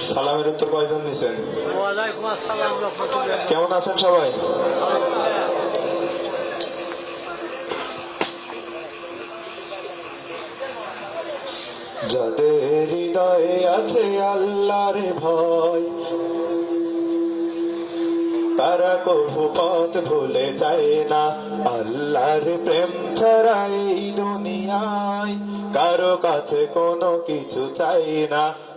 সালামের উত্তর কয়জন দিচ্ছেন কেমন আছেন সবাই? যাদের হৃদয়ে আছে আল্লাহর ভয় তারা কভু পথ ভুলে যায় না। আল্লাহর প্রেম ছাড়া এই দুনিয়ায় কারও কাছে কোনো কিছু চাই না।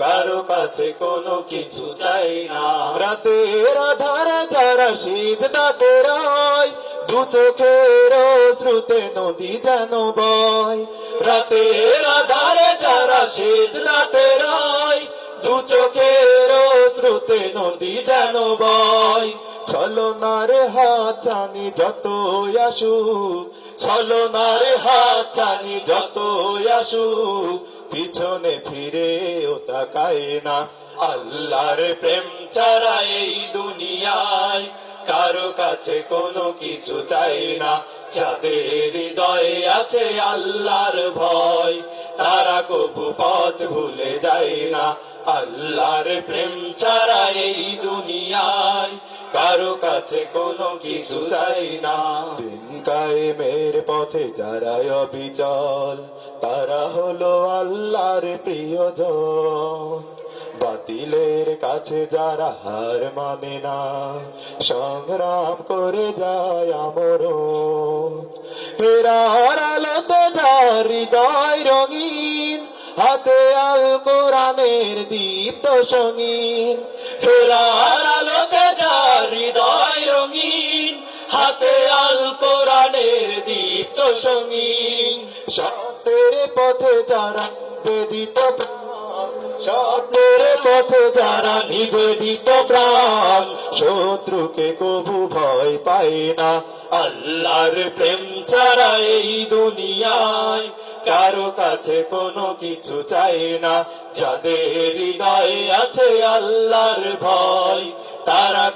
কারও কাছে কোনো কিছু চাই না। রাতের আধার যারা শীত তাদের হয় দু চোখের শ্রুতে নদী যেন বয়। রাতের আধারে যারা শীত তাদের হয় দু চোখের শ্রুতে নদী যেন বয়। ছলনার হাত চানি যত আসু ছলনার হাত চানি যত আসু পিছনে ফিরে আল্লাহর প্রেম ছাড়া এই দুনিয়ায় কারও কাছে কোনো কিছু চাই না। যাদের হৃদয়ে আছে আল্লাহর ভয়, তারা কবু পথ ভুলে যায় না। আল্লাহর প্রেম ছাড়া এই দুনিয়ায় কারও কাছে কোনো কিছু চাই না। দিন কায়েমের পথে যারা অবিচল, তারা হলো আল্লাহর প্রিয়জন। বাতিলের কাছে যারা হার মানে না, সংগ্রাম করে যায় আমর ফেরার আলোতে যার হৃদয় রঙিন, হাতে আল কোরআনের দীপ্ত সঙ্গীন। ফেরার হাতে আল কোরআনের দীপ্ত সঙ্গীন। সত্যের পথে যারা বেদিত স্বপ্নের পথে যারা নিবেদিত প্রাণ, শত্রুকে কবু ভয় পায় না। আল্লাহর প্রেম ছাড়া এই দুনিয়ায় কারও কাছে কোনো কিছু চাই না। যাদের হৃদয়ে আছে আল্লাহর ভয়